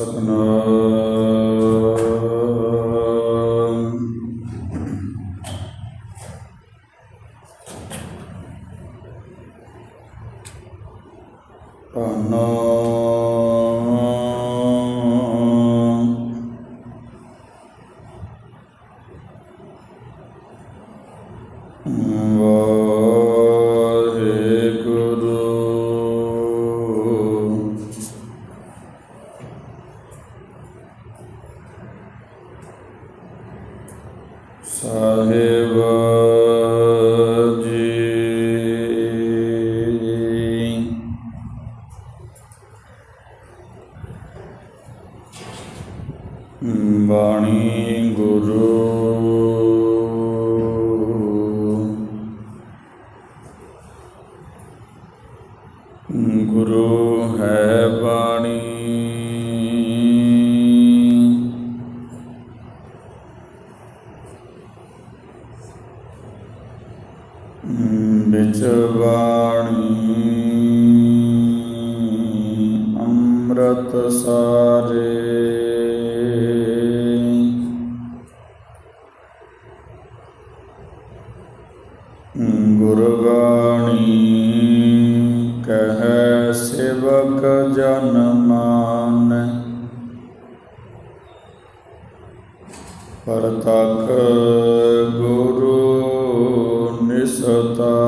ਸਤਨਾਮ। ਬਾਣੀ ਗੁਰੂ। ਸੇਵਕ ਜਨ ਮਾਨ। ਪਰਤਕ ਗੁਰੂ ਨਿਸਤਾਰੇ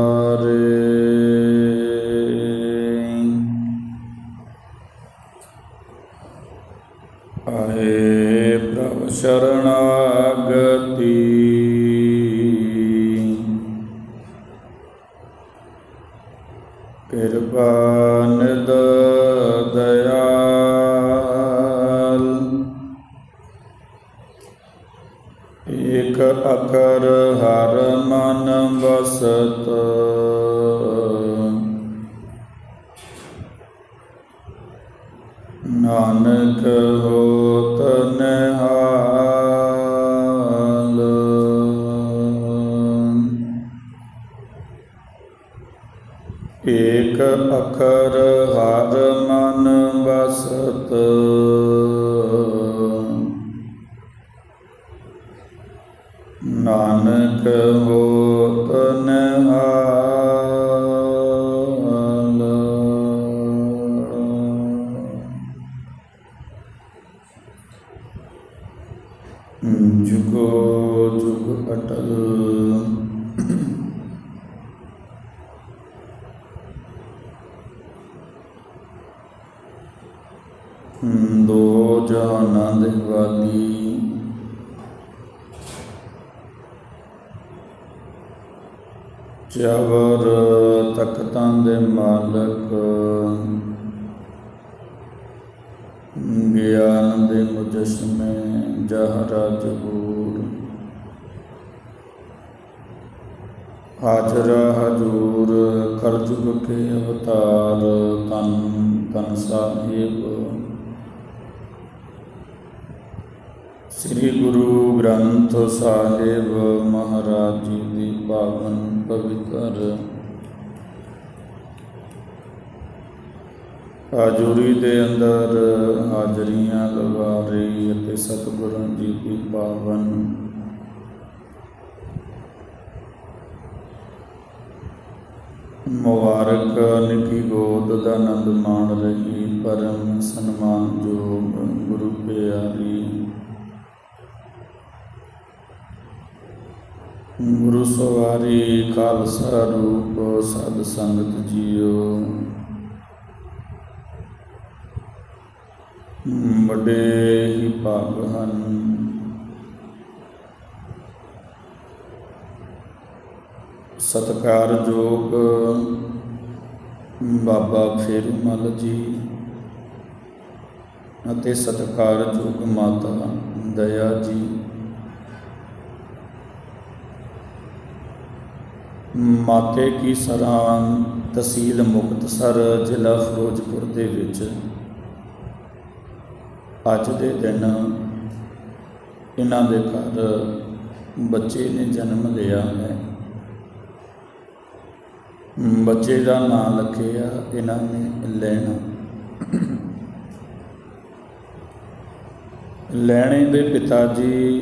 ਦੋ ਜਹਾਨਾਂ ਦੇ ਵਾਲੀ। ਚਵਰ ਤਖਤਾਂ ਦੇ ਮਾਲਕ। ਗਿਆਨ ਦੇ ਮੁਜਸਮੇ ਜਹਰਾ ਜਬੂਰ ਹਾਜ਼ਰ ਹਜੂਰ ਕਰਜੁਗ ਕੇ ਅਵਤਾਰ ਤਨ ਤਨ ਸਾਹਿਬ। ਸ੍ਰੀ ਗੁਰੂ ਗ੍ਰੰਥ ਸਾਹਿਬ ਮਹਾਰਾਜ ਜੀ ਦੀ ਪਾਵਨ ਪਵਿੱਤਰ ਹਾਜ਼ਰੀ ਦੇ ਅੰਦਰ ਹਾਜ਼ਰੀਆਂ ਲਗਾ ਰਹੀ ਅਤੇ ਸਤਿਗੁਰਾਂ ਜੀ ਦੀ ਪਾਵਨ ਮੁਬਾਰਕ ਨਿੱਕੀ ਗੋਦ ਦਾ ਆਨੰਦ ਮਾਣ ਰਹੀ, ਪਰਮ ਸਨਮਾਨਯੋਗ ਗੁਰੂ ਪਿਆਰੀ। ਗੁਰੂ ਸਵਾਰੀ ਖਾਲਸਾ ਰੂਪ ਸਦ ਸੰਗਤ ਜੀਓ। ਵੱਡੇ ਹੀ ਭਾਗ ਹਨ। ਸਤਿਕਾਰਯੋਗ ਬਾਬਾ ਫੇਰੂਮਲ ਜੀ ਅਤੇ ਸਤਿਕਾਰਯੋਗ ਮਾਤਾ ਦਇਆ ਜੀ। ਮਾਤੇ ਕੀ ਸਰਾਂ ਤਹਿਸੀਲ ਮੁਕਤਸਰ ਜ਼ਿਲ੍ਹਾ ਫਿਰੋਜ਼ਪੁਰ ਦੇ ਵਿੱਚ। ਅੱਜ ਦੇ ਦਿਨ ਇਹਨਾਂ ਦੇ ਘਰ ਬੱਚੇ ਨੇ ਜਨਮ ਲਿਆ ਹੈ। ਬੱਚੇ ਦਾ ਨਾਮ ਰੱਖਿਆ ਇਹਨਾਂ ਨੇ ਲੈਣਾ। ਲੈਣੇ ਦੇ ਪਿਤਾ ਜੀ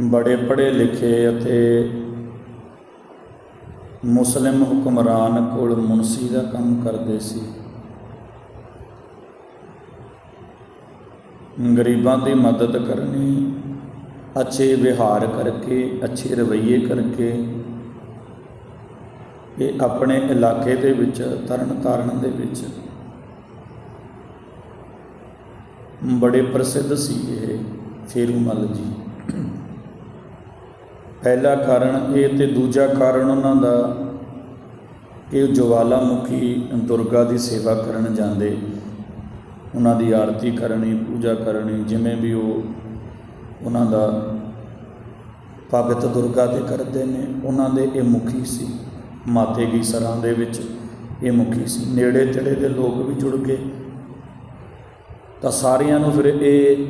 ਬੜੇ ਪੜ੍ਹੇ ਲਿਖੇ ਅਤੇ ਮੁਸਲਿਮ ਹੁਕਮਰਾਨ ਕੋਲ ਮੁਨਸੀ ਦਾ ਕੰਮ ਕਰਦੇ ਸੀ। ਗਰੀਬਾਂ ਦੀ ਮਦਦ ਕਰਨੀ, ਅੱਛੇ ਵਿਹਾਰ ਕਰਕੇ, ਅੱਛੇ ਰਵੱਈਏ ਕਰਕੇ, ਇਹ ਆਪਣੇ ਇਲਾਕੇ ਦੇ ਵਿੱਚ ਤਰਨ ਤਾਰਨ ਦੇ ਵਿੱਚ ਬੜੇ ਪ੍ਰਸਿੱਧ ਸੀ ਇਹ ਫੇਰੂਮਲ ਜੀ। ਪਹਿਲਾ ਕਾਰਨ ਇਹ ਤੇ ਦੂਜਾ ਕਾਰਨ ਉਹਨਾਂ ਦਾ ਇਹ ਜਵਾਲਾਮੁਖੀ ਦੁਰਗਾ ਦੀ ਸੇਵਾ ਕਰਨ ਜਾਂਦੇ। ਉਹਨਾਂ ਦੀ ਆਰਤੀ ਕਰਨੀ, ਪੂਜਾ ਕਰਨੀ, ਜਿਵੇਂ ਵੀ ਉਹ ਉਹਨਾਂ ਦਾ ਭਗਤ ਦੁਰਗਾ ਦੇ ਕਰਦੇ ਨੇ, ਉਹਨਾਂ ਦੇ ਇਹ ਮੁਖੀ ਸੀ। ਮਾਤੇ ਕੀ ਸਰਾਂ ਦੇ ਵਿੱਚ ਇਹ ਮੁਖੀ ਸੀ। ਨੇੜੇ ਤੇੜੇ ਦੇ ਲੋਕ ਵੀ ਜੁੜ ਗਏ। ਤਾਂ ਸਾਰਿਆਂ ਨੂੰ ਫਿਰ ਇਹ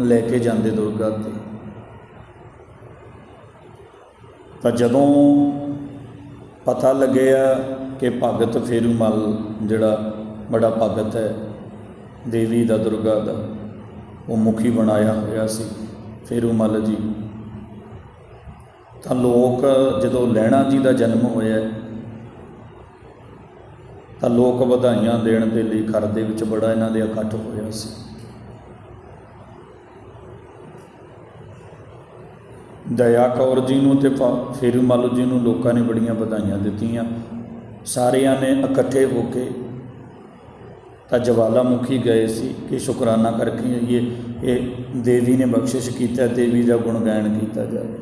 ਲੈ ਕੇ ਜਾਂਦੇ ਦੁਰਗਾ ਤੇ। ਤਾਂ ਜਦੋਂ ਪਤਾ ਲੱਗਿਆ ਕਿ ਭਗਤ ਫੇਰੂਮਲ ਜਿਹੜਾ ਬੜਾ ਭਗਤ ਹੈ, ਦੇਵੀ ਦਾ ਦੁਰਗਾ ਦਾ, ਉਹ ਮੁਖੀ ਬਣਾਇਆ ਹੋਇਆ ਸੀ ਫੇਰੂਮਲ ਜੀ। ਤਾਂ ਲੋਕ ਜਦੋਂ ਲੈਣਾ ਜੀ ਦਾ ਜਨਮ ਹੋਇਆ ਤਾਂ ਲੋਕ ਵਧਾਈਆਂ ਦੇਣ ਦੇ ਲਈ ਘਰ ਦੇ ਵਿੱਚ ਬੜਾ ਇਹਨਾਂ ਦੇ ਇਕੱਠ ਹੋਇਆ ਸੀ। ਦਇਆ ਕੌਰ ਜੀ ਨੂੰ ਤੇ ਫੇਰੂ ਫੇਰੂਮਲ ਜੀ ਨੂੰ ਲੋਕਾਂ ਨੇ ਬੜੀਆਂ ਵਧਾਈਆਂ ਦਿੱਤੀਆਂ। ਸਾਰਿਆਂ ਨੇ ਇਕੱਠੇ ਹੋ ਕੇ ਤਾਂ ਜਵਾਲਾਮੁਖੀ ਗਏ ਸੀ ਕਿ ਸ਼ੁਕਰਾਨਾ ਕਰਕੇ ਆਈਏ ਇਹ ਦੇਵੀ ਨੇ ਬਖਸ਼ਿਸ਼ ਕੀਤਾ, ਦੇਵੀ ਦਾ ਗੁਣ ਗਾਇਨ ਕੀਤਾ ਜਾਵੇ।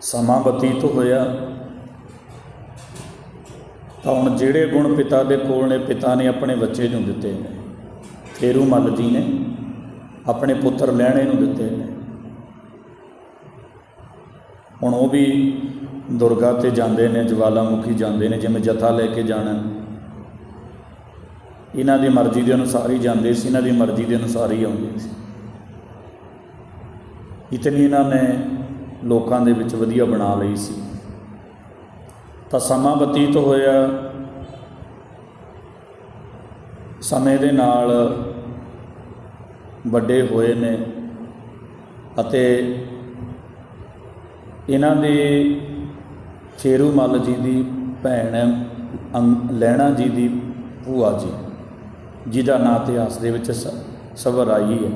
ਸਮਾਂ ਬਤੀਤ ਹੋਇਆ। ਤਾਂ ਹੁਣ ਜਿਹੜੇ ਗੁਣ ਪਿਤਾ ਦੇ ਕੋਲ ਨੇ, ਪਿਤਾ ਨੇ ਆਪਣੇ ਬੱਚੇ ਨੂੰ ਦਿੱਤੇ ਨੇ। ਫੇਰੂ ਮੱਲ ਜੀ ਨੇ ਆਪਣੇ ਪੁੱਤਰ ਲੈਣੇ ਨੂੰ ਦਿੱਤੇ ਨੇ। ਹੁਣ ਉਹ ਵੀ ਦੁਰਗਾ ਤੇ ਜਾਂਦੇ ਨੇ, ਜਵਾਲਾਮੁਖੀ ਜਾਂਦੇ ਨੇ, ਜਿਵੇਂ ਜਥਾ ਲੈ ਕੇ ਜਾਣਾ। ਇਹਨਾਂ ਦੀ ਮਰਜ਼ੀ ਦੇ ਅਨੁਸਾਰ ਹੀ ਜਾਂਦੇ ਸੀ, ਇਹਨਾਂ ਦੀ ਮਰਜ਼ੀ ਦੇ ਅਨੁਸਾਰ ਹੀ ਆਉਂਦੇ ਸੀ। ਇਤਨੀ ਇਹਨਾਂ ਨੇ ਲੋਕਾਂ ਦੇ ਵਿੱਚ ਵਧੀਆ ਬਣਾ ਲਈ ਸੀ। ਤਾਂ ਸਮਾਂ ਬਤੀਤ ਹੋਇਆ। ਸਮੇਂ ਦੇ ਨਾਲ ਵੱਡੇ ਹੋਏ ਨੇ ਅਤੇ ਇਹਨਾਂ ਦੇ ਫੇਰੂਮਲ ਜੀ ਦੀ ਭੈਣ ਅੰਗ- ਲਹਿਣਾ ਜੀ ਦੀ ਭੂਆ ਜੀ, ਜਿਹਦਾ ਨਾਂ ਇਤਿਹਾਸ ਦੇ ਵਿੱਚ ਸ- ਸਵਰ ਆਈ ਹੈ।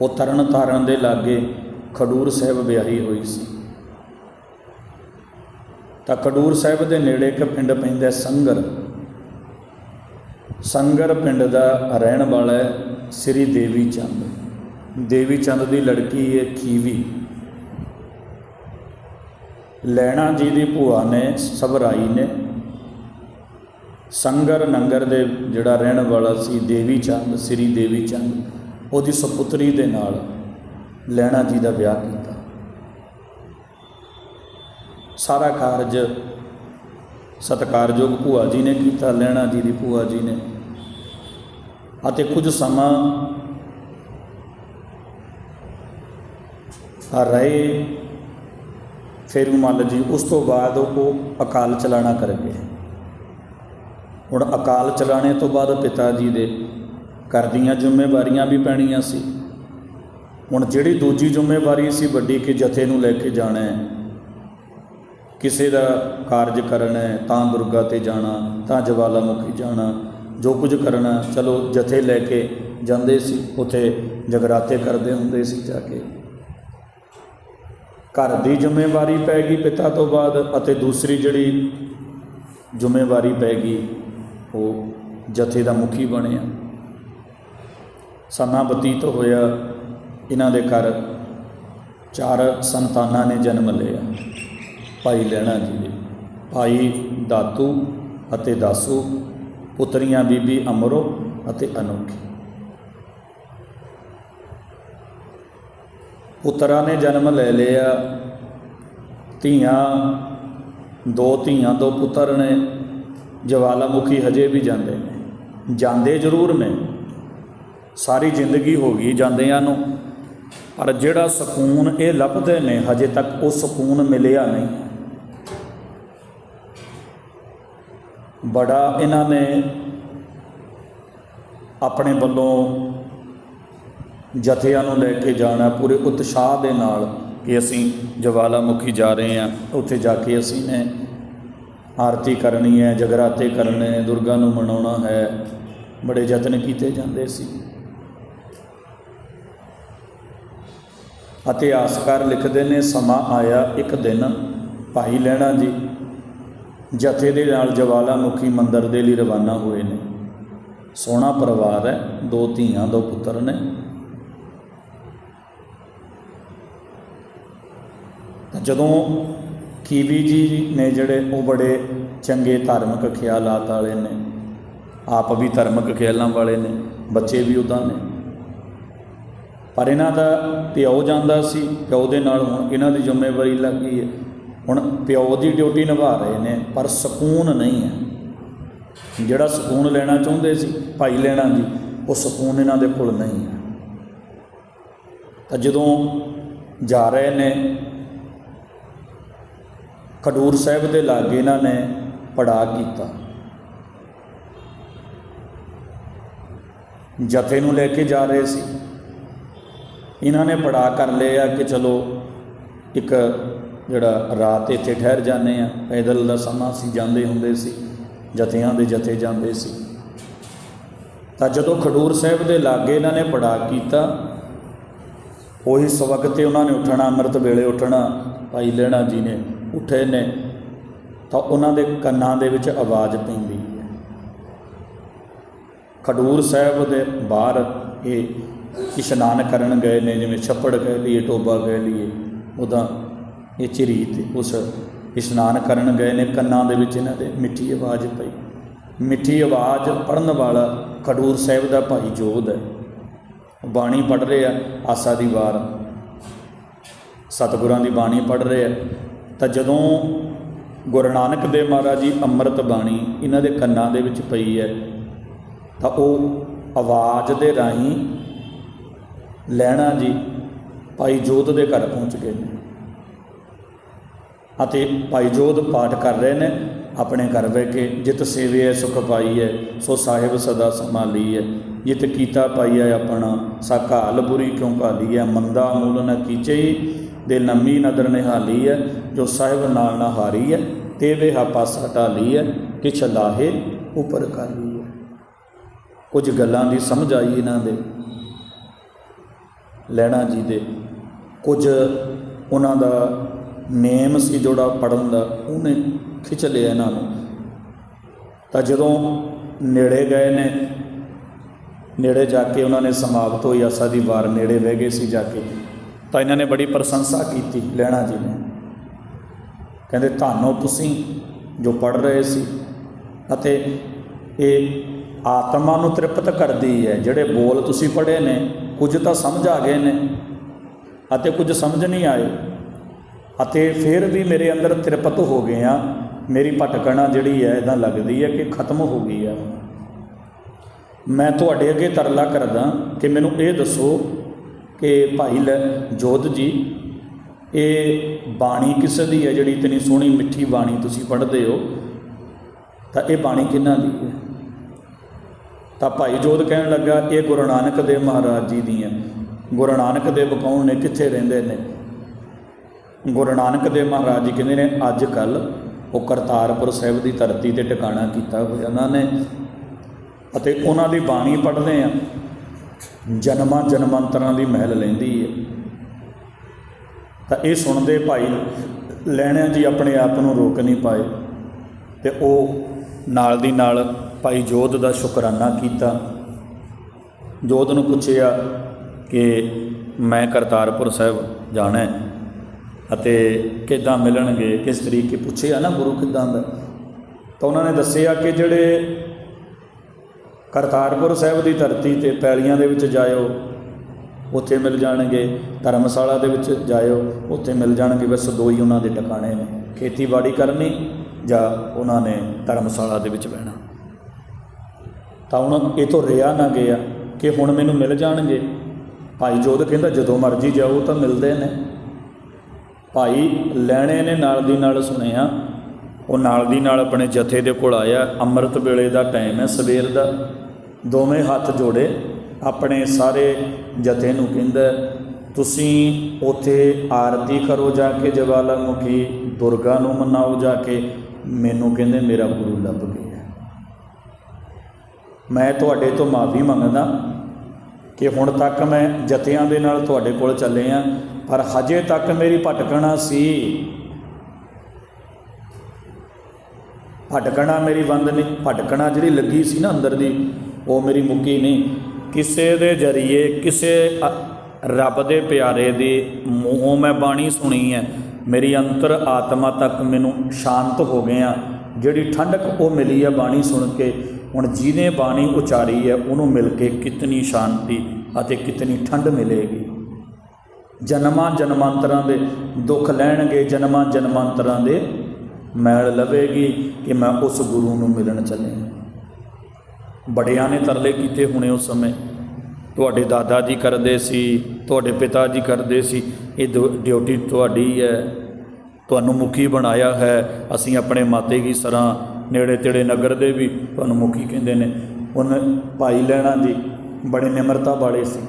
ਉਹ ਤਰਨ ਤਾਰਨ ਦੇ ਲਾਗੇ ਖਡੂਰ ਸਾਹਿਬ ਵਿਆਹੀ ਹੋਈ ਸੀ। ਤਾਂ ਖਡੂਰ ਸਾਹਿਬ ਦੇ ਨੇੜੇ ਇੱਕ ਪਿੰਡ ਪੈਂਦਾ ਸੰਗਰ। ਸੰਗਰ ਪਿੰਡ ਦਾ ਰਹਿਣ ਵਾਲਾ ਹੈ ਸ੍ਰੀ ਦੇਵੀ ਚੰਦ। ਦੇਵੀ ਚੰਦ ਦੀ ਲੜਕੀ ਹੈ ਖੀਵੀ। ਲੈਣਾ ਜੀ ਦੀ ਭੂਆ ਨੇ ਸਵਰਾਈ ਨੇ। ਸੰਗਰ ਨੰਗਰ ਦੇ ਜਿਹੜਾ ਰਹਿਣ ਵਾਲਾ ਸੀ ਦੇਵੀ ਚੰਦ, ਸ੍ਰੀ ਦੇਵੀ ਚੰਦ, ਉਹਦੀ ਸੁਪੁੱਤਰੀ ਦੇ ਨਾਲ ਲੈਣਾ ਜੀ ਦਾ ਵਿਆਹ ਕੀਤਾ। ਸਾਰਾ ਕਾਰਜ ਸਤਕਾਰਯੋਗ ਭੂਆ ਜੀ ਨੇ ਕੀਤਾ, ਲੈਣਾ ਜੀ ਦੀ ਭੂਆ ਜੀ ਨੇ। ਅਤੇ ਕੁਝ ਸਮਾਂ ਰਹੇ ਫਿਰ ਮੰਨ ਜੀ, ਉਸ ਤੋਂ ਬਾਅਦ ਉਹ ਅਕਾਲ ਚਲਾਣਾ ਕਰ ਗਏ ਹੁਣ ਅਕਾਲ ਚਲਾਣੇ ਤੋਂ ਬਾਅਦ ਪਿਤਾ ਜੀ ਦੇ ਘਰ ਦੀਆਂ ਜ਼ਿੰਮੇਵਾਰੀਆਂ ਵੀ ਪੈਣੀਆਂ ਸੀ। ਹੁਣ ਜਿਹੜੀ ਦੂਜੀ ਜ਼ਿੰਮੇਵਾਰੀ ਸੀ, ਵੱਡੀ ਕਿ ਜਥੇ ਨੂੰ ਲੈ ਕੇ ਜਾਣਾ ਹੈ, ਕਿਸੇ ਦਾ ਕਾਰਜ ਕਰਨਾ ਹੈ, ਤਾਂ ਦੁਰਗਾ ਤੇ ਜਾਣਾ, ਤਾਂ ਜਵਾਲਾਮੁਖੀ ਜਾਣਾ, ਜੋ ਕੁਝ ਕਰਨਾ, ਚਲੋ ਜਥੇ ਲੈ ਕੇ ਜਾਂਦੇ ਸੀ, ਉਥੇ ਜਗਰਾਤੇ ਕਰਦੇ ਹੁੰਦੇ ਸੀ ਜਾ ਕੇ। ਘਰ ਦੀ ਜ਼ਿੰਮੇਵਾਰੀ ਪੈ ਗਈ ਪਿਤਾ ਤੋਂ ਬਾਅਦ ਅਤੇ ਦੂਸਰੀ ਜਿਹੜੀ ਜ਼ਿੰਮੇਵਾਰੀ ਪੈ ਗਈ, ਉਹ ਜਥੇ ਦਾ ਮੁਖੀ ਬਣਿਆ। ਸਮਾਂ ਬਤੀਤ ਹੋਇਆ, ਇਹਨਾਂ ਦੇ ਘਰ ਚਾਰ ਸੰਤਾਨਾਂ ਨੇ ਜਨਮ ਲਿਆ। ਭਾਈ ਲੈਣਾ ਜੀ ਭਾਈ ਦਾਤੂ ਅਤੇ ਦਾਸੂ, ਪੁੱਤਰੀਆਂ ਬੀਬੀ ਅਮਰੋ ਅਤੇ ਅਨੋਖੀ। ਪੁੱਤਰਾਂ ਨੇ ਜਨਮ ਲੈ ਲਿਆ। ਧੀਆਂ, ਦੋ ਧੀਆਂ, ਦੋ ਪੁੱਤਰ ਨੇ। ਜਵਾਲਾਮੁਖੀ ਹਜੇ ਵੀ ਜਾਂਦੇ ਨੇ। ਜਾਂਦੇ ਜ਼ਰੂਰ ਨੇ। ਸਾਰੀ ਜ਼ਿੰਦਗੀ ਹੋ ਗਈ ਜਾਂਦਿਆਂ ਨੂੰ। ਪਰ ਜਿਹੜਾ ਸਕੂਨ ਇਹ ਲੱਭਦੇ ਨੇ, ਹਜੇ ਤੱਕ ਉਹ ਸਕੂਨ ਮਿਲਿਆ ਨਹੀਂ। ਬੜਾ ਇਹਨਾਂ ਨੇ ਆਪਣੇ ਵੱਲੋਂ ਜਥਿਆਂ ਨੂੰ ਲੈ ਕੇ ਜਾਣਾ ਪੂਰੇ ਉਤਸ਼ਾਹ ਦੇ ਨਾਲ ਕਿ ਅਸੀਂ ਜਵਾਲਾਮੁਖੀ ਜਾ ਰਹੇ ਹਾਂ। ਉੱਥੇ ਜਾ ਕੇ ਅਸੀਂ ਨੇ ਆਰਤੀ ਕਰਨੀ ਹੈ, ਜਗਰਾਤੇ ਕਰਨੇ ਦੁਰਗਾ ਨੂੰ ਮਨਾਉਣਾ ਹੈ। ਬੜੇ ਯਤਨ ਕੀਤੇ ਜਾਂਦੇ ਸੀ। ਇਤਿਹਾਸਕਾਰ ਲਿਖਦੇ ਨੇ, ਸਮਾਂ ਆਇਆ ਇੱਕ ਦਿਨ। ਭਾਈ ਲੈਣਾ ਜੀ ਜਥੇ ਦੇ ਨਾਲ ਜਵਾਲਾਮੁਖੀ ਮੰਦਰ ਦੇ ਲਈ ਰਵਾਨਾ ਹੋਏ ਨੇ। ਸੋਹਣਾ ਪਰਿਵਾਰ ਹੈ, ਦੋ ਧੀਆਂ, ਦੋ ਪੁੱਤਰ ਨੇ ਤਾਂ ਜਦੋਂ ਕੀਵੀ ਜੀ ਨੇ ਜਿਹੜੇ ਉਹ ਬੜੇ ਚੰਗੇ ਧਾਰਮਿਕ ਖਿਆਲਾਤ ਵਾਲੇ ਨੇ, ਆਪ ਵੀ ਧਾਰਮਿਕ ਖਿਆਲਾਂ ਵਾਲੇ ਨੇ, ਬੱਚੇ ਵੀ ਉਦਾਂ ਨੇ। ਪਰ ਇਹਨਾਂ ਦਾ ਪਿਓ ਜਾਂਦਾ ਸੀ, ਪਿਓ ਦੇ ਨਾਲ ਹੁਣ ਇਹਨਾਂ ਦੀ ਜ਼ਿੰਮੇਵਾਰੀ ਲੱਗ ਗਈ ਹੈ। ਹੁਣ ਪਿਓ ਦੀ ਡਿਊਟੀ ਨਿਭਾ ਰਹੇ ਨੇ, ਪਰ ਸਕੂਨ ਨਹੀਂ ਹੈ। ਜਿਹੜਾ ਸਕੂਨ ਲੈਣਾ ਚਾਹੁੰਦੇ ਸੀ, ਭਾਈ ਲੈਣਾ ਜੀ, ਉਹ ਸਕੂਨ ਇਹਨਾਂ ਦੇ ਕੋਲ ਨਹੀਂ ਹੈ। ਤਾਂ ਜਦੋਂ ਜਾ ਰਹੇ ਨੇ ਖਡੂਰ ਸਾਹਿਬ ਦੇ ਲਾਗੇ ਇਹਨਾਂ ਨੇ ਪੜਾ ਕੀਤਾ। ਜਥੇ ਨੂੰ ਲੈ ਕੇ ਜਾ ਰਹੇ ਸੀ। ਇਹਨਾਂ ਨੇ ਪੜਾ ਕਰ ਲਿਆ ਕਿ ਚਲੋ ਇੱਕ ਜਿਹੜਾ ਰਾਤ ਇੱਥੇ ਠਹਿਰ ਜਾਂਦੇ ਆ, ਪੈਦਲ ਦਾ ਸਮਾਂ ਸੀ, ਜਾਂਦੇ ਹੁੰਦੇ ਸੀ, ਜਥਿਆਂ ਦੇ ਜਥੇ ਜਾਂਦੇ ਸੀ। ਤਾਂ ਜਦੋਂ ਖਡੂਰ ਸਾਹਿਬ ਦੇ ਲਾਗੇ ਇਹਨਾਂ ਨੇ ਪੜਾ ਕੀਤਾ, ਉਹੀ ਸਵਕ ਤੇ ਉਹਨਾਂ ਨੇ ਉੱਠਣਾ, ਅੰਮ੍ਰਿਤ ਵੇਲੇ ਉੱਠਣਾ, ਭਾਈ ਲੈਣਾ ਜੀ ਨੇ ਉੱਠੇ ਨੇ, ਤਾਂ ਉਹਨਾਂ ਦੇ ਕੰਨਾਂ ਦੇ ਵਿੱਚ ਆਵਾਜ਼ ਪੈਂਦੀ ਹੈ। ਖਡੂਰ ਸਾਹਿਬ ਦੇ ਬਾਹਰ ਇਹ ਇਸ਼ਨਾਨ ਕਰਨ ਗਏ ਨੇ, ਜਿਵੇਂ ਛੱਪੜ ਕਹਿ ਲਈਏ ਟੋਬਾ ਕਹਿ ਲਈਏ, ਉਹਦਾ ਇਹ ਝਰੀਤ, ਉਸ ਇਸ਼ਨਾਨ ਕਰਨ ਗਏ ਨੇ, ਕੰਨਾਂ ਦੇ ਵਿੱਚ ਇਹਨਾਂ ਦੇ ਮਿੱਠੀ ਆਵਾਜ਼ ਪਈ। ਮਿੱਠੀ ਆਵਾਜ਼ ਪੜਨ ਵਾਲਾ ਖਡੂਰ ਸਾਹਿਬ ਦਾ ਭਾਈ ਜੋਧ ਹੈ। ਬਾਣੀ ਪੜ ਰਹੇ ਆਸਾ ਦੀ ਵਾਰ। ਸਤਿਗੁਰਾਂ ਦੀ ਬਾਣੀ ਪੜ ਰਹੇ ਆ। ਤਾਂ ਜਦੋਂ ਗੁਰੂ ਨਾਨਕ ਦੇਵ ਮਹਾਰਾਜ ਜੀ ਅੰਮ੍ਰਿਤ ਬਾਣੀ ਇਹਨਾਂ ਦੇ ਕੰਨਾਂ ਦੇ ਵਿੱਚ ਪਈ ਹੈ, ਤਾਂ ਉਹ ਆਵਾਜ਼ ਦੇ ਰਾਹੀਂ ਲੈਣਾ ਜੀ ਭਾਈ ਜੋਤ ਦੇ ਘਰ ਪਹੁੰਚ ਗਏ ਨੇ। ਅਤੇ ਭਾਈ ਜੋਤ ਪਾਠ ਕਰ ਰਹੇ ਨੇ, ਆਪਣੇ ਘਰ ਬਹਿ ਕੇ ਜਿਤ ਸੇਵਿਐ ਸੁਖ ਹੈ, ਸੋ ਸਾਹਿਬ ਸਦਾ ਸੰਭਾਲੀਐ ਜਿਤ ਕੀਤਾ ਪਾਈਐ ਆਪਣਾ, ਸਾ ਕਾਲ ਬੁਰੀ ਕਿਉਂ ਕਿਉ ਹੈ ਮੰਦਾ ਮੂਲ ਨ ਕੀਚਈ ਦੇ ਲੰਮੀ ਨਦਰ ਨਿਹਾਲੀ ਹੈ ਜੋ ਸਾਹਿਬ ਨਾਲ ਨਾ ਹਾਰੀਐ ਤੇ ਵੇ ਹਾ ਪਾਸਾ ਢਾਲੀਐ ਕਿਛ ਲਾਹੇ ਉਪਰ ਹੈ ਕੁਝ ਗੱਲਾਂ ਦੀ ਸਮਝ ਆਈ ਇਹਨਾਂ ਦੇ। ਲੈਣਾ ਜੀ ਦੇ, ਕੁਝ ਉਹਨਾਂ ਦਾ ਨੇਮ ਸੀ ਜੋੜਾ ਪੜਨ ਦਾ, ਉਹਨੇ ਖਿੱਚ ਲਿਆ ਇਹਨਾਂ ਨੂੰ। ਤਾਂ ਜਦੋਂ ਨੇੜੇ ਗਏ ਨੇ, ਨੇੜੇ ਜਾ ਕੇ ਉਹਨਾਂ ਨੇ ਸਮਾਪਤ ਹੋਈ, ਆਸਾ ਦੀ ਵਾਰ ਨੇੜੇ ਬਹਿ ਗਏ ਸੀ ਜਾ ਕੇ। ਤਾਂ ਇਹਨਾਂ ਨੇ ਬੜੀ ਪ੍ਰਸ਼ੰਸਾ ਕੀਤੀ ਲੈਣਾ ਜੀ ਨੇ। ਕਹਿੰਦੇ, ਤੁਹਾਨੂੰ ਤੁਸੀਂ ਜੋ ਪੜ ਰਹੇ ਸੀ ਅਤੇ ਇਹ ਆਤਮਾ ਨੂੰ ਤ੍ਰਿਪਤ ਕਰਦੀ ਹੈ, ਜਿਹੜੇ ਬੋਲ ਤੁਸੀਂ ਪੜ੍ਹੇ ਨੇ, ਕੁਝ ਤਾਂ ਸਮਝ ਆ ਗਏ ਨੇ ਅਤੇ ਕੁਝ ਸਮਝ ਨਹੀਂ ਆਏ ਅਤੇ ਫਿਰ ਵੀ ਮੇਰੇ ਅੰਦਰ ਤ੍ਰਿਪਤ ਹੋ ਗਏ ਆ ਮੇਰੀ ਭਟਕਣਾ ਜਿਹੜੀ ਹੈ ਇਦਾਂ ਲੱਗਦੀ ਹੈ ਕਿ ਖਤਮ ਹੋ ਗਈ ਹੈ। ਮੈਂ ਤੁਹਾਡੇ ਅੱਗੇ ਤਰਲਾ ਕਰਦਾ ਕਿ ਮੈਨੂੰ ਇਹ ਦੱਸੋ ਕਿ ਭਾਈ ਲੈ, ਜੋਤ ਜੀ, ਇਹ ਬਾਣੀ ਕਿਸ ਦੀ ਹੈ ਜਿਹੜੀ ਇਤਨੀ ਸੋਹਣੀ ਮਿੱਠੀ ਬਾਣੀ ਤੁਸੀਂ ਪੜ੍ਹਦੇ ਹੋ? ਤਾਂ ਇਹ ਬਾਣੀ ਕਿਹਨਾਂ ਦੀ ਹੈ? ਤਾਂ ਭਾਈ ਜੋਤ ਕਹਿਣ ਲੱਗਾ, ਇਹ ਗੁਰੂ ਨਾਨਕ ਦੇਵ ਮਹਾਰਾਜ ਜੀ ਦੀ ਹੈ। ਗੁਰੂ ਨਾਨਕ ਦੇਵ ਕੌਣ ਨੇ? ਕਿੱਥੇ ਰਹਿੰਦੇ ਨੇ? ਗੁਰੂ ਨਾਨਕ ਦੇਵ ਮਹਾਰਾਜ ਜੀ ਕਹਿੰਦੇ ਨੇ, ਅੱਜ ਕੱਲ ਉਹ ਕਰਤਾਰਪੁਰ ਸਾਹਿਬ ਦੀ ਧਰਤੀ ਤੇ ਟਿਕਾਣਾ ਕੀਤਾ ਹੋਇਆ ਉਹਨਾਂ ਨੇ। ਅਤੇ ਉਹਨਾਂ ਦੀ ਬਾਣੀ ਪੜ੍ਹਦੇ ਆ ਜਨਮਾਂ ਜਨਮਾਂਤਰਾਂ ਦੀ ਮਹਿਲ ਲੈਂਦੀ ਹੈ ਤਾਂ ਇਹ ਸੁਣਦੇ ਭਾਈ ਲੈਣਿਆਂ ਜੀ ਆਪਣੇ ਆਪ ਨੂੰ ਰੋਕ ਨਹੀਂ ਪਾਏ ਤੇ ਉਹ ਨਾਲ ਦੀ ਨਾਲ ਭਾਈ ਜੋਧ ਦਾ ਸ਼ੁਕਰਾਨਾ ਕੀਤਾ। ਜੋਧ ਨੂੰ ਪੁੱਛਿਆ ਕਿ ਮੈਂ ਕਰਤਾਰਪੁਰ ਸਾਹਿਬ ਜਾਣਾ ਹੈ ਅਤੇ ਕਿੱਦਾਂ ਮਿਲਣਗੇ? ਕਿਸ ਤਰੀਕੇ? ਪੁੱਛਿਆ ਨਾ ਗੁਰੂ ਕਿੱਦਾਂ ਦਾ? ਤਾਂ ਉਹਨਾਂ ਨੇ ਦੱਸਿਆ ਕਿ ਜਿਹੜੇ ਕਰਤਾਰਪੁਰ ਸਾਹਿਬ ਦੀ ਧਰਤੀ ਤੇ ਪੈਲੀਆਂ ਦੇ ਵਿੱਚ ਜਾਇਓ, ਉੱਥੇ ਮਿਲ ਜਾਣਗੇ। ਧਰਮਸ਼ਾਲਾ ਦੇ ਵਿੱਚ ਜਾਇਓ, ਉੱਥੇ ਮਿਲ ਜਾਣਗੇ। ਬਸ ਦੋ ਹੀ ਉਹਨਾਂ ਦੇ ਟਿਕਾਣੇ ਨੇ। ਖੇਤੀਬਾੜੀ ਕਰਨੀ ਜਾਂ ਉਹਨਾਂ ਨੇ ਧਰਮਸ਼ਾਲਾ ਦੇ ਵਿੱਚ ਬਹਿਣਾ। ਤਾਂ ਹੁਣ ਇਹ ਤੋਂ ਰਿਆ ਨਾ ਗਿਆ ਕਿ ਹੁਣ ਮੈਨੂੰ ਮਿਲ ਜਾਣਗੇ। ਭਾਈ ਜੋਧ ਕਹਿੰਦਾ, ਜਦੋਂ ਮਰਜ਼ੀ ਜਾਓ ਤਾਂ ਮਿਲਦੇ ਨੇ। ਭਾਈ ਲੈਣੇ ਨੇ ਨਾਲ ਦੀ ਨਾਲ ਸੁਣਿਆ। ਉਹ ਨਾਲ ਦੀ ਨਾਲ ਆਪਣੇ ਜਥੇ ਦੇ ਕੋਲ ਆਇਆ। ਅੰਮ੍ਰਿਤ ਵੇਲੇ ਦਾ ਟਾਈਮ ਹੈ, ਸਵੇਰ ਦਾ। ਦੋਵੇਂ ਹੱਥ ਜੋੜੇ, ਆਪਣੇ ਸਾਰੇ ਜਥੇ ਨੂੰ ਕਹਿੰਦਾ, ਤੁਸੀਂ ਉਥੇ ਆਰਤੀ ਕਰੋ ਜਾ ਕੇ ਜਵਾਲਾ ਮੁਖੀ ਦੁਰਗਾ ਨੂੰ ਮਨਾਓ ਜਾ ਕੇ। ਮੈਨੂੰ ਕਹਿੰਦੇ, ਮੇਰਾ ਗੁਰੂ ਲੱਭ ਗਿਆ ਮੈਂ ਤੁਹਾਡੇ ਤੋਂ ਮਾਫੀ ਮੰਗਦਾ ਕਿ ਹੁਣ ਤੱਕ ਮੈਂ ਜਥਿਆਂ ਦੇ ਨਾਲ ਤੁਹਾਡੇ ਕੋਲ ਚੱਲੇ ਆ, ਪਰ ਹਜੇ ਤੱਕ ਮੇਰੀ ਭਟਕਣਾ ਸੀ। ਭਟਕਣਾ ਮੇਰੀ ਵੰਦ ਨਹੀਂ, ਭਟਕਣਾ ਜਿਹੜੀ ਲੱਗੀ ਸੀ ਨਾ ਅੰਦਰ ਦੀ ਉਹ ਮੇਰੀ ਮੁੱਕੀ ਨਹੀਂ। ਕਿਸੇ ਦੇ ਜਰੀਏ ਕਿਸੇ ਰੱਬ ਦੇ ਪਿਆਰੇ ਦੇ ਮੂੰਹੋਂ ਮੈਂ ਬਾਣੀ ਸੁਣੀ ਹੈ। ਮੇਰੀ ਅੰਤਰ ਆਤਮਾ ਤੱਕ ਮੈਨੂੰ ਸ਼ਾਂਤ ਹੋ ਗਿਆ ਜਿਹੜੀ ਠੰਡਕ ਉਹ ਮਿਲੀ ਹੈ ਬਾਣੀ ਸੁਣ ਕੇ, ਹੁਣ ਜਿਹਨੇ ਬਾਣੀ ਉਚਾਰੀ ਹੈ, ਉਹਨੂੰ ਮਿਲ ਕੇ ਕਿਤਨੀ ਸ਼ਾਂਤੀ ਅਤੇ ਕਿਤਨੀ ਠੰਡ ਮਿਲੇਗੀ। ਜਨਮਾਂ ਜਨਮਾਂਤਰਾਂ ਦੇ ਦੁੱਖ ਲੈਣਗੇ, ਜਨਮਾਂ ਜਨਮਾਂਤਰਾਂ ਦੇ ਮੈਲ ਲਵੇਗੀ ਕਿ ਮੈਂ ਉਸ ਗੁਰੂ ਨੂੰ ਮਿਲਣ ਚੱਲਿਆ। ਬੜਿਆਂ ਨੇ ਤਰਲੇ ਕੀਤੇ ਹੋਣੇ ਉਸ ਸਮੇਂ। ਤੁਹਾਡੇ ਦਾਦਾ ਜੀ ਕਰਦੇ ਸੀ, ਤੁਹਾਡੇ ਪਿਤਾ ਜੀ ਕਰਦੇ ਸੀ, ਇਹ ਡਿਊ- ਡਿਊਟੀ ਤੁਹਾਡੀ ਹੈ। ਤੁਹਾਨੂੰ ਮੁਖੀ ਬਣਾਇਆ ਹੈ। ਅਸੀਂ ਆਪਣੇ ਮਾਤੇ ਕੀ ਸਰਾਂ ਨੇੜੇ ਤੇੜੇ ਨਗਰ ਦੇ ਵੀ ਤੁਹਾਨੂੰ ਮੁਖੀ ਕਹਿੰਦੇ ਨੇ। ਉਹਨ ਭਾਈ ਲੈਣਾ ਜੀ ਬੜੇ ਨਿਮਰਤਾ ਵਾਲੇ ਸੀ।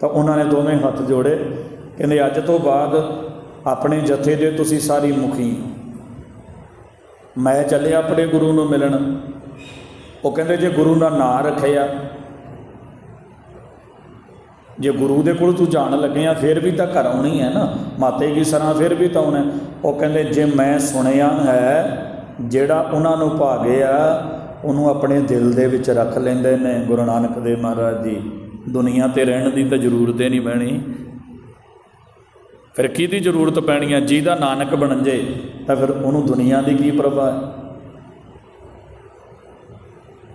ਤਾਂ ਉਹਨਾਂ ਨੇ ਦੋਵੇਂ ਹੱਥ ਜੋੜੇ, ਕਹਿੰਦੇ, ਅੱਜ ਤੋਂ ਬਾਅਦ ਆਪਣੇ ਜਥੇ ਦੇ ਤੁਸੀਂ ਸਾਰੀ ਮੁਖੀ। ਮੈਂ ਚੱਲਿਆ ਆਪਣੇ ਗੁਰੂ ਨੂੰ ਮਿਲਣ। ਉਹ ਕਹਿੰਦੇ ਜੇ ਗੁਰੂ ਦਾ ਨਾਂ ਰੱਖਿਆ, ਜੇ ਗੁਰੂ ਦੇ ਕੋਲ ਤੂੰ ਜਾਣ ਲੱਗਿਆ ਫਿਰ ਵੀ ਤਾਂ ਘਰ ਆਉਣੀ ਹੈ ਨਾ, ਮਾਤੇ ਕੀ ਸਰਾਂ ਫਿਰ ਵੀ ਤਾਂ ਆਉਣਾ ਉਹ ਕਹਿੰਦੇ ਜੇ ਮੈਂ ਸੁਣਿਆ ਹੈ, ਜਿਹੜਾ ਉਹਨਾਂ ਨੂੰ ਭਾਗੇ ਆ, ਉਹਨੂੰ ਆਪਣੇ ਦਿਲ ਦੇ ਵਿੱਚ ਰੱਖ ਲੈਂਦੇ ਨੇ, ਗੁਰੂ ਨਾਨਕ ਦੇਵ ਮਹਾਰਾਜ ਜੀ। ਦੁਨੀਆ ਤੇ ਰਹਿਣ ਦੀ ਤਾਂ ਜ਼ਰੂਰਤ ਹੀ ਨਹੀਂ ਪੈਣੀ। ਫਿਰ ਕਿਹਦੀ ਜ਼ਰੂਰਤ ਪੈਣੀ ਆ? ਜਿਹਦਾ ਨਾਨਕ ਬਣ ਜੇ, ਤਾਂ ਫਿਰ ਉਹਨੂੰ ਦੁਨੀਆ ਦੀ ਕੀ ਪਰਵਾਹ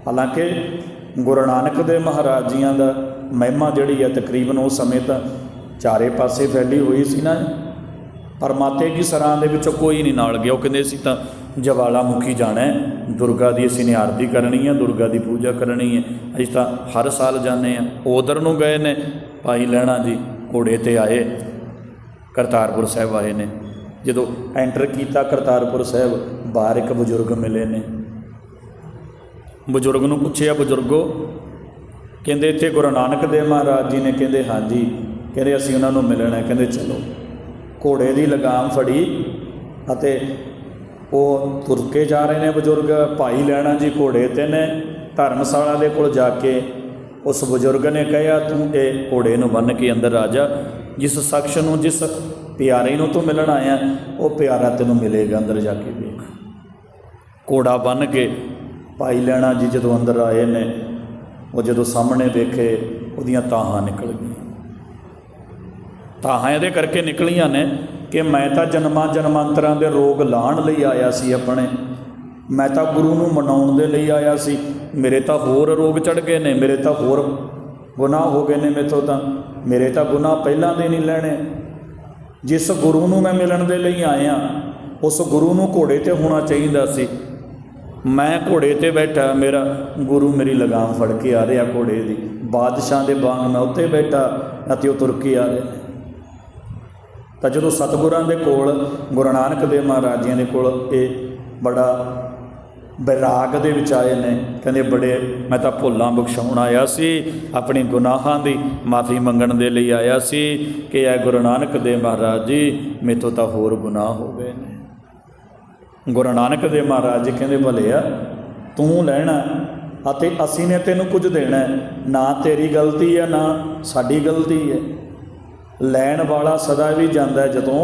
ਹਾਲਾਂਕਿ ਗੁਰੂ ਨਾਨਕ ਦੇ ਮਹਾਰਾਜ ਜੀਆਂ ਦਾ ਮਹਿਮਾ ਜਿਹੜੀ ਹੈ ਤਕਰੀਬਨ ਉਸ ਸਮੇਂ ਤਾਂ ਚਾਰੇ ਪਾਸੇ ਫੈਲੀ ਹੋਈ ਸੀ ਨਾ। ਪਰ ਮਾਤੇ ਕੀ ਸਰਾਂ ਦੇ ਵਿੱਚੋਂ ਕੋਈ ਨਹੀਂ ਨਾਲ ਗਿਆ। ਉਹ ਕਹਿੰਦੇ ਸੀ ਤਾਂ ਜਵਾਲਾ ਮੁਖੀ ਜਾਣਾ ਹੈ। ਦੁਰਗਾ ਦੀ ਅਸੀਂ ਨੇ ਆਰਤੀ ਕਰਨੀ ਹੈ ਦੁਰਗਾ ਦੀ ਪੂਜਾ ਕਰਨੀ ਹੈ ਅਸੀਂ ਤਾਂ ਹਰ ਸਾਲ ਜਾਂਦੇ ਆ। ਉਧਰ ਨੂੰ ਗਏ ਨੇ। ਭਾਈ ਲੈਣਾ ਜੀ ਘੋੜੇ ਤੇ ਆਏ। ਕਰਤਾਰਪੁਰ ਸਾਹਿਬ ਆਏ ਨੇ। ਜਦੋਂ ਐਂਟਰ ਕੀਤਾ ਕਰਤਾਰਪੁਰ ਸਾਹਿਬ, ਬਾਹਰ ਇੱਕ ਬਜ਼ੁਰਗ ਮਿਲੇ ਨੇ। ਬਜ਼ੁਰਗ ਨੂੰ ਪੁੱਛਿਆ, ਬਜ਼ੁਰਗੋ, ਕਹਿੰਦੇ ਇੱਥੇ ਗੁਰੂ ਨਾਨਕ ਦੇਵ ਮਹਾਰਾਜ ਜੀ ਨੇ ਕਹਿੰਦੇ, ਹਾਂਜੀ, ਕਹਿੰਦੇ ਅਸੀਂ ਉਹਨਾਂ ਨੂੰ ਮਿਲਣਾ ਹੈ, ਕਹਿੰਦੇ ਚਲੋ। ਘੋੜੇ ਦੀ ਲਗਾਮ ਫੜੀ ਅਤੇ ਉਹ ਤੁਰ ਕੇ ਜਾ ਰਹੇ ਨੇ ਬਜ਼ੁਰਗ, ਭਾਈ ਲੈਣਾ ਜੀ ਘੋੜੇ ਤੇ ਨੇ, ਧਰਮਸ਼ਾਲਾ ਦੇ ਕੋਲ ਜਾ ਕੇ। ਉਸ ਬਜ਼ੁਰਗ ਨੇ ਕਿਹਾ, ਤੂੰ ਇਹ ਘੋੜੇ ਨੂੰ ਬੰਨ ਕੇ ਅੰਦਰ ਆ ਜਾ। ਜਿਸ ਸ਼ਖਸ ਨੂੰ, ਜਿਸ ਪਿਆਰੇ ਨੂੰ ਤੂੰ ਮਿਲਣ ਆਇਆ, ਉਹ ਪਿਆਰਾ ਤੈਨੂੰ ਮਿਲੇਗਾ, ਅੰਦਰ ਜਾ ਕੇ ਵੇਖ। ਘੋੜਾ ਬੰਨ ਕੇ ਭਾਈ ਲੈਣਾ ਜੀ ਜਦੋਂ ਅੰਦਰ ਆਏ ਨੇ, ਉਹ ਜਦੋਂ ਸਾਹਮਣੇ ਦੇਖੇ ਉਹਦੀਆਂ ਤਾਹਾਂ ਨਿਕਲ ਗਈਆਂ। ਤਾਹਾਂ ਇਹਦੇ ਕਰਕੇ ਨਿਕਲੀਆਂ ਨੇ ਕਿ ਮੈਂ ਤਾਂ ਜਨਮਾਂ ਜਨਮਾਂਤਰਾਂ ਦੇ ਰੋਗ ਲਾਣ ਲਈ ਆਇਆ ਸੀ ਆਪਣੇ। ਮੈਂ ਤਾਂ ਗੁਰੂ ਨੂੰ ਮਨਾਉਣ ਦੇ ਲਈ ਆਇਆ ਸੀ। ਮੇਰੇ ਤਾਂ ਹੋਰ ਰੋਗ ਚੜ ਗਏ ਨੇ, ਮੇਰੇ ਤਾਂ ਹੋਰ ਗੁਨਾਹ ਹੋ ਗਏ ਨੇ ਮੇਥੋਂ ਤਾਂ। ਮੇਰੇ ਤਾਂ ਗੁਨਾਹ ਪਹਿਲਾਂ ਦੇ ਨਹੀਂ ਲੈਣੇ। ਜਿਸ ਗੁਰੂ ਨੂੰ ਮੈਂ ਮਿਲਣ ਦੇ ਲਈ ਆਇਆ, ਉਸ ਗੁਰੂ ਨੂੰ ਘੋੜੇ ਤੇ ਹੋਣਾ ਚਾਹੀਦਾ ਸੀ। ਮੈਂ ਘੋੜੇ ਤੇ ਬੈਠਾ, ਮੇਰਾ ਗੁਰੂ ਮੇਰੀ ਲਗਾਮ ਫੜ ਕੇ ਆ ਰਿਹਾ ਘੋੜੇ ਦੀ। ਬਾਦਸ਼ਾਹ ਦੇ ਵਾਂਗ ਮੈਂ ਉੱਤੇ ਬੈਠਾ ਅਤੇ ਉਹ ਤੁਰ ਕੇ ਆ ਰਿਹਾ। ਤਾਂ ਜਦੋਂ ਸਤਿਗੁਰਾਂ ਦੇ ਕੋਲ, ਗੁਰੂ ਨਾਨਕ ਦੇਵ ਮਹਾਰਾਜ ਜੀਆਂ ਦੇ ਕੋਲ ਇਹ ਬੜਾ ਬੈਰਾਗ ਦੇ ਵਿੱਚ ਆਏ ਨੇ, ਕਹਿੰਦੇ ਬੜੇ, ਮੈਂ ਤਾਂ ਭੁੱਲਾਂ ਬਖਸ਼ਾਉਣ ਆਇਆ ਸੀ, ਆਪਣੀ ਗੁਨਾਹਾਂ ਦੀ ਮਾਫੀ ਮੰਗਣ ਦੇ ਲਈ ਆਇਆ ਸੀ ਕਿ ਇਹ ਗੁਰੂ ਨਾਨਕ ਦੇਵ ਮਹਾਰਾਜ ਜੀ, ਮੇਥੋਂ ਤਾਂ ਹੋਰ ਗੁਨਾਹ ਹੋ ਗਏ ਨੇ। ਗੁਰੂ ਨਾਨਕ ਦੇਵ ਮਹਾਰਾਜ ਜੀ ਕਹਿੰਦੇ, ਭਲੇ ਆ, ਤੂੰ ਲੈਣਾ ਅਤੇ ਅਸੀਂ ਨੇ ਤੈਨੂੰ ਕੁਝ ਦੇਣਾ ਨਾ ਤੇਰੀ ਗਲਤੀ ਹੈ, ਨਾ ਸਾਡੀ ਗਲਤੀ ਹੈ। ਲੈਣ ਵਾਲਾ ਸਦਾ ਵੀ ਜਾਂਦਾ ਜਦੋਂ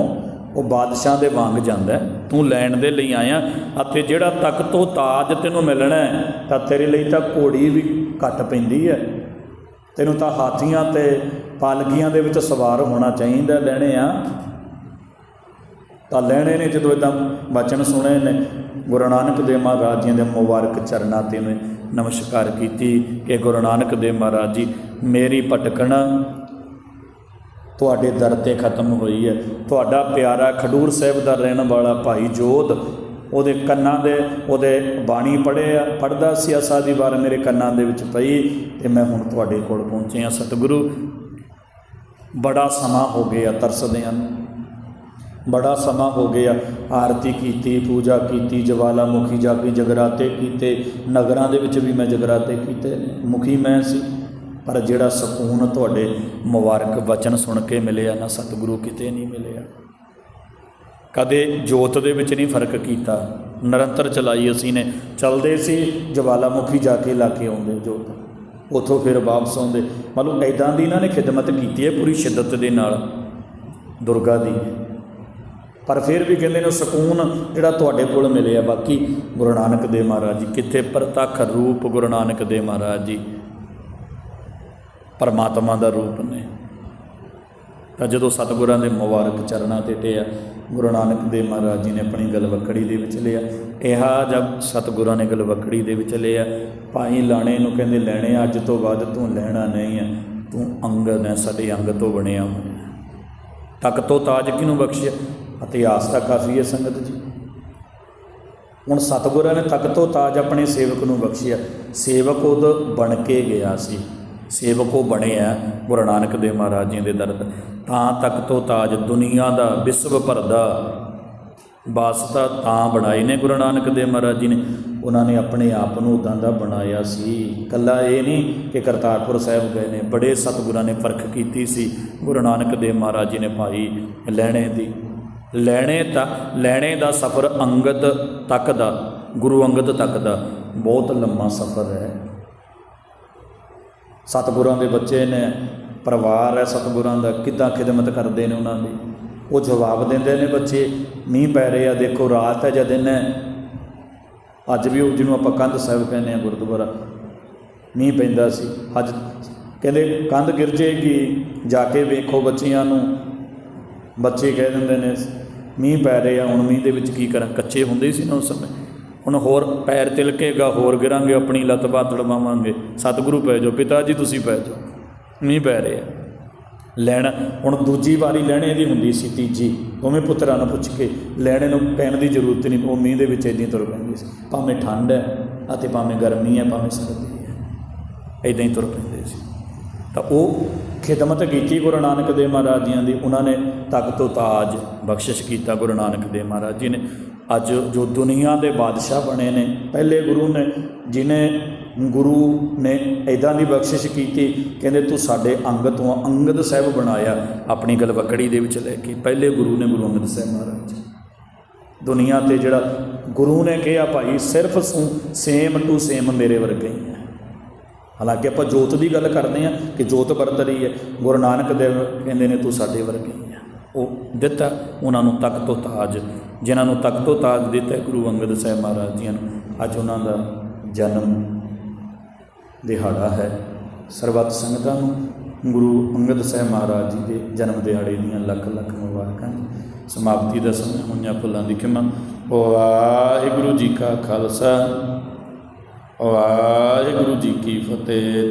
ਉਹ ਬਾਦਸ਼ਾਹ ਦੇ ਵਾਂਗ ਜਾਂਦਾ ਤੂੰ ਲੈਣ ਦੇ ਲਈ ਆਇਆ ਅਤੇ ਜਿਹੜਾ ਤੱਕ ਤੋਂ ਤਾਜ ਤੈਨੂੰ ਮਿਲਣਾ ਤਾਂ ਤੇਰੇ ਲਈ ਤਾਂ ਘੋੜੀ ਵੀ ਘੱਟ ਪੈਂਦੀ ਹੈ। ਤੈਨੂੰ ਤਾਂ ਹਾਥੀਆਂ ਤੇ ਪਾਲਕੀਆਂ ਦੇ ਵਿੱਚ ਸਵਾਰ ਹੋਣਾ ਚਾਹੀਦਾ ਲੈਣੇ ਆ ਤਾਂ ਲੈਣੇ ਨੇ ਜਦੋਂ ਇਦਾਂ ਬਚਨ ਸੁਣੇ ਨੇ, ਗੁਰੂ ਨਾਨਕ ਦੇਵ ਮਹਾਰਾਜ ਜੀ ਦੇ ਮੁਬਾਰਕ ਚਰਨਾਂ ਤੇ ਨੇ ਨਮਸਕਾਰ ਕੀਤੀ ਕਿ ਗੁਰੂ ਨਾਨਕ ਦੇਵ ਮਹਾਰਾਜ ਜੀ, ਮੇਰੀ ਭਟਕਣ ਤੁਹਾਡੇ ਦਰ ਤੇ ਖਤਮ ਹੋਈ ਹੈ। ਤੁਹਾਡਾ ਪਿਆਰਾ ਖਡੂਰ ਸਾਹਿਬ ਦਾ ਰਹਿਣ ਵਾਲਾ ਭਾਈ ਜੋਧ, ਉਹਦੇ ਕੰਨਾਂ ਦੇ, ਉਹਦੇ ਬਾਣੀ ਪੜ੍ਹਿਆ ਪੜਦਾ ਸੀ ਅਸਾ ਦੀ ਵਾਰ ਮੇਰੇ ਕੰਨਾਂ ਦੇ ਵਿੱਚ ਪਈ ਤੇ ਮੈਂ ਹੁਣ ਤੁਹਾਡੇ ਕੋਲ ਪਹੁੰਚਿਆ। ਸਤਿਗੁਰੂ, ਬੜਾ ਸਮਾਂ ਹੋ ਗਿਆ ਤਰਸਦਿਆਂ ਨੂੰ। ਬੜਾ ਸਮਾਂ ਹੋ ਗਿਆ। ਆਰਤੀ ਕੀਤੀ, ਪੂਜਾ ਕੀਤੀ, ਜਵਾਲਾਮੁਖੀ ਜਾ ਕੇ ਜਗਰਾਤੇ ਕੀਤੇ। ਨਗਰਾਂ ਦੇ ਵਿੱਚ ਵੀ ਮੈਂ ਜਗਰਾਤੇ ਕੀਤੇ ਮੁਖੀ ਮੈਂ ਸੀ, ਪਰ ਜਿਹੜਾ ਸਕੂਨ ਤੁਹਾਡੇ ਮੁਬਾਰਕ ਵਚਨ ਸੁਣ ਕੇ ਮਿਲਿਆ ਨਾ ਸਤਿਗੁਰੂ ਕਿਤੇ ਨਹੀਂ ਮਿਲਿਆ। ਕਦੇ ਜੋਤ ਦੇ ਵਿੱਚ ਨਹੀਂ ਫ਼ਰਕ ਕੀਤਾ। ਨਿਰੰਤਰ ਚਲਾਈ ਅਸੀਂ ਨੇ। ਚਲਦੇ ਸੀ, ਜਵਾਲਾਮੁਖੀ ਜਾ ਕੇ ਲਾ ਕੇ ਆਉਂਦੇ ਜੋਤ। ਉਥੋਂ ਫਿਰ ਵਾਪਸ ਆਉਂਦੇ। ਮਤਲਬ ਐਦਾਂ ਦੀ ਇਹਨਾਂ ਨੇ ਖਿਦਮਤ ਕੀਤੀ ਹੈ ਪੂਰੀ ਸ਼ਿੱਦਤ ਦੇ ਨਾਲ। ਦੁਰਗਾ ਦੀ। ਪਰ ਫਿਰ ਵੀ ਕਹਿੰਦੇ ਨੇ ਸਕੂਨ ਜਿਹੜਾ ਤੁਹਾਡੇ ਕੋਲ ਮਿਲਿਆ। ਬਾਕੀ ਗੁਰੂ ਨਾਨਕ ਦੇਵ ਮਹਾਰਾਜ ਜੀ, ਕਿੱਥੇ ਪ੍ਰਤੱਖ ਰੂਪ ਗੁਰੂ ਨਾਨਕ ਦੇਵ ਮਹਾਰਾਜ ਜੀ? ਪਰਮਾਤਮਾ ਦਾ ਰੂਪ ਨੇ। ਤਾਂ ਜਦੋਂ ਸਤਿਗੁਰਾਂ ਦੇ ਮੁਬਾਰਕ ਚਰਨਾਂ ਤੇ ਟਿਆ, ਗੁਰੂ ਨਾਨਕ ਦੇਵ ਮਹਾਰਾਜ ਜੀ ਨੇ ਆਪਣੀ ਗਲਵਕੜੀ ਦੇ ਵਿੱਚ ਲਿਆ। ਇਹਾ ਜਦ ਸਤਿਗੁਰਾਂ ਨੇ ਗਲਵਕੜੀ ਦੇ ਵਿੱਚ ਲਿਆ। ਭਾਈ ਲਾਣੇ ਨੂੰ ਕਹਿੰਦੇ, ਲੈਣੇ ਅੱਜ ਤੋਂ ਬਾਅਦ ਤੂੰ ਲੈਣਾ ਨਹੀਂ ਹੈ ਤੂੰ ਅੰਗ ਹੈ ਸਾਡੇ ਅੰਗ ਤੋਂ ਬਣਿਆ ਹੋਇਆ। ਤੱਕ ਤੋਂ ਤਾਜ ਕਿਹਨੂੰ ਬਖਸ਼ਿਆ? ਇਤਿਹਾਸ ਤਾਂ ਕਾਫੀ ਹੈ ਸੰਗਤ ਜੀ। ਹੁਣ ਸਤਿਗੁਰਾਂ ਨੇ ਤੱਕ ਤੋਂ ਤਾਜ ਆਪਣੇ ਸੇਵਕ ਨੂੰ ਬਖਸ਼ਿਆ। ਸੇਵਕ ਉਦ ਬਣ ਕੇ ਗਿਆ ਸੀ। ਸੇਵਕ ਉਹ ਬਣਿਆ ਗੁਰੂ ਨਾਨਕ ਦੇਵ ਮਹਾਰਾਜ ਜੀ ਦੇ ਦਰ ਤਾਂ। ਤੱਕ ਤੋਂ ਤਾਜ ਦੁਨੀਆ ਦਾ, ਵਿਸ਼ਵ ਭਰ ਦਾ ਵਾਸਤਾ ਤਾਂ ਬਣਾਏ ਨੇ ਗੁਰੂ ਨਾਨਕ ਦੇਵ ਮਹਾਰਾਜ ਜੀ ਨੇ। ਉਹਨਾਂ ਨੇ ਆਪਣੇ ਆਪ ਨੂੰ ਉਦਾਂ ਦਾ ਬਣਾਇਆ ਸੀ। ਕੱਲਾ ਇਹ ਨਹੀਂ ਕਿ ਕਰਤਾਰਪੁਰ ਸਾਹਿਬ ਗਏ ਨੇ। ਬੜੇ ਸਤਿਗੁਰਾਂ ਨੇ ਪਰਖ ਕੀਤੀ ਸੀ। ਗੁਰੂ ਨਾਨਕ ਦੇਵ ਮਹਾਰਾਜ ਜੀ ਨੇ ਭਾਈ ਲੈਣੇ ਦੀ ਲੈਣੇ ਤਾਂ, ਲੈਣੇ ਦਾ ਸਫ਼ਰ ਅੰਗਦ ਤੱਕ ਦਾ, ਗੁਰੂ ਅੰਗਦ ਤੱਕ ਦਾ। ਬਹੁਤ ਲੰਮਾ ਸਫ਼ਰ ਹੈ। ਸਤਿਗੁਰਾਂ ਦੇ ਬੱਚੇ ਨੇ, ਪਰਿਵਾਰ ਹੈ ਸਤਿਗੁਰਾਂ ਦਾ, ਕਿੱਦਾਂ ਖਿਦਮਤ ਕਰਦੇ ਨੇ ਉਹਨਾਂ ਦੀ? ਉਹ ਜਵਾਬ ਦਿੰਦੇ ਨੇ ਬੱਚੇ, ਮੀਂਹ ਪੈ ਰਿਹਾ, ਦੇਖੋ ਰਾਤ ਹੈ ਜਾਂ ਦਿਨ ਹੈ। ਅੱਜ ਵੀ ਉਹ, ਜਿਹਨੂੰ ਆਪਾਂ ਕੰਧ ਸਾਹਿਬ ਕਹਿੰਦੇ ਆ ਗੁਰਦੁਆਰਾ, ਮੀਂਹ ਪੈਂਦਾ ਸੀ। ਅੱਜ ਕਹਿੰਦੇ, ਕੰਧ ਗਿਰ ਜੇਗੀ ਜਾ ਕੇ ਵੇਖੋ ਬੱਚਿਆਂ ਨੂੰ। ਬੱਚੇ ਕਹਿ ਦਿੰਦੇ ਨੇ, ਮੀਂਹ ਪੈ ਰਿਹਾ, ਹੁਣ ਮੀਂਹ ਦੇ ਵਿੱਚ ਕੀ ਕਰਾਂ? ਕੱਚੇ ਹੁੰਦੇ ਸੀ ਨਾ ਉਸ ਸਮੇਂ। ਹੁਣ ਹੋਰ ਪੈਰ ਤਿਲਕੇਗਾ ਹੋਰ ਗਿਰਾਂਗੇ, ਆਪਣੀ ਲੱਤ ਬਾਤ ਲੜਵਾਵਾਂਗੇ ਸਤਿਗੁਰੂ ਪੈ ਜਾਓ, ਪਿਤਾ ਜੀ ਤੁਸੀਂ ਪੈ ਜਾਓ। ਮੀਂਹ ਪੈ ਰਿਹਾ। ਲੈਣ, ਹੁਣ ਦੂਜੀ ਵਾਰੀ ਲੈਣੇ ਦੀ ਹੁੰਦੀ ਸੀ ਤੀਜੀ। ਦੋਵੇਂ ਪੁੱਤਰਾਂ ਨੂੰ ਪੁੱਛ ਕੇ ਲੈਣੇ ਨੂੰ ਪੈਣ ਦੀ ਜ਼ਰੂਰਤ ਨਹੀਂ, ਉਹ ਮੀਂਹ ਦੇ ਵਿੱਚ ਇਦਾਂ ਤੁਰ ਪੈਂਦੇ ਸੀ। ਭਾਵੇਂ ਠੰਡ ਹੈ ਅਤੇ ਭਾਵੇਂ ਗਰਮੀ ਹੈ, ਭਾਵੇਂ ਸਰਦੀ ਹੈ ਇਦਾਂ ਹੀ ਤੁਰ ਪੈਂਦੇ ਸੀ। ਤਾਂ ਉਹ ਖਿਦਮਤ ਕੀਤੀ ਗੁਰੂ ਨਾਨਕ ਦੇਵ ਮਹਾਰਾਜ ਜੀਆਂ ਦੀ, ਉਹਨਾਂ ਨੇ ਤਖਤ ਤੋਂ ਤਾਜ ਬਖਸ਼ਿਸ਼ ਕੀਤਾ ਗੁਰੂ ਨਾਨਕ ਦੇਵ ਮਹਾਰਾਜ ਜੀ ਨੇ। ਅੱਜ ਜੋ ਦੁਨੀਆ ਦੇ ਬਾਦਸ਼ਾਹ ਬਣੇ ਨੇ, ਪਹਿਲੇ ਗੁਰੂ ਨੇ, ਜਿਨੇ ਗੁਰੂ ਨੇ ਇਦਾਂ ਦੀ ਬਖਸ਼ਿਸ਼ ਕੀਤੀ, ਕਹਿੰਦੇ ਤੂੰ ਸਾਡੇ ਅੰਗ ਤੋਂ ਅੰਗਦ ਸਾਹਿਬ ਬਣਾਇਆ, ਆਪਣੀ ਗਲਵਕੜੀ ਦੇ ਵਿੱਚ ਲੈ ਕੇ। ਪਹਿਲੇ ਗੁਰੂ ਨੇ ਗੁਰੂ ਅੰਗਦ ਸਾਹਿਬ ਮਹਾਰਾਜ ਜੀ। ਦੁਨੀਆ ਤੇ ਜਿਹੜਾ ਗੁਰੂ ਨੇ ਕਿਹਾ, ਭਾਈ, ਸਿਰਫ ਸੇਮ ਟੂ ਸੇਮ ਮੇਰੇ ਵਰਗੇ ਹੀ ਹੈ। ਹਾਲਾਂਕਿ ਆਪਾਂ ਜੋਤ ਦੀ ਗੱਲ ਕਰਦੇ ਹਾਂ ਕਿ ਜੋਤ ਵਰਤ ਰਹੀ ਹੈ, ਗੁਰੂ ਨਾਨਕ ਦੇਵ ਕਹਿੰਦੇ ਨੇ, ਤੂੰ ਸਾਡੇ ਵਰਗੇ ਆ। ਉਹ ਦਿੱਤਾ ਉਹਨਾਂ ਨੂੰ ਤਖਤ ਤੋਂ ਤਾਜ, ਜਿਨ੍ਹਾਂ ਨੂੰ ਤਖਤ ਤਾਜ ਦਿੱਤਾ ਗੁਰੂ ਅੰਗਦ ਸਾਹਿਬ ਮਹਾਰਾਜ ਜੀ ਨੂੰ। ਅੱਜ ਉਹਨਾਂ ਦਾ ਜਨਮ ਦਿਹਾੜਾ ਹੈ। ਸਰਬੱਤ ਸੰਗਤਾਂ ਨੂੰ ਗੁਰੂ ਅੰਗਦ ਸਾਹਿਬ ਮਹਾਰਾਜ ਜੀ ਦੇ ਜਨਮ ਦਿਹਾੜੇ ਦੀਆਂ ਲੱਖ ਲੱਖ ਮੁਬਾਰਕਾਂ ਸਮਾਪਤੀ ਦਾ ਸਮੇਂ ਹੋਈਆਂ ਫੁੱਲਾਂ ਦੀ ਖਿਮਾ। ਵਾਹਿਗੁਰੂ ਜੀ ਕਾ ਖਾਲਸਾ। ਵਾਹਿਗੁਰੂ ਜੀ ਕੀ ਫਤਿਹ।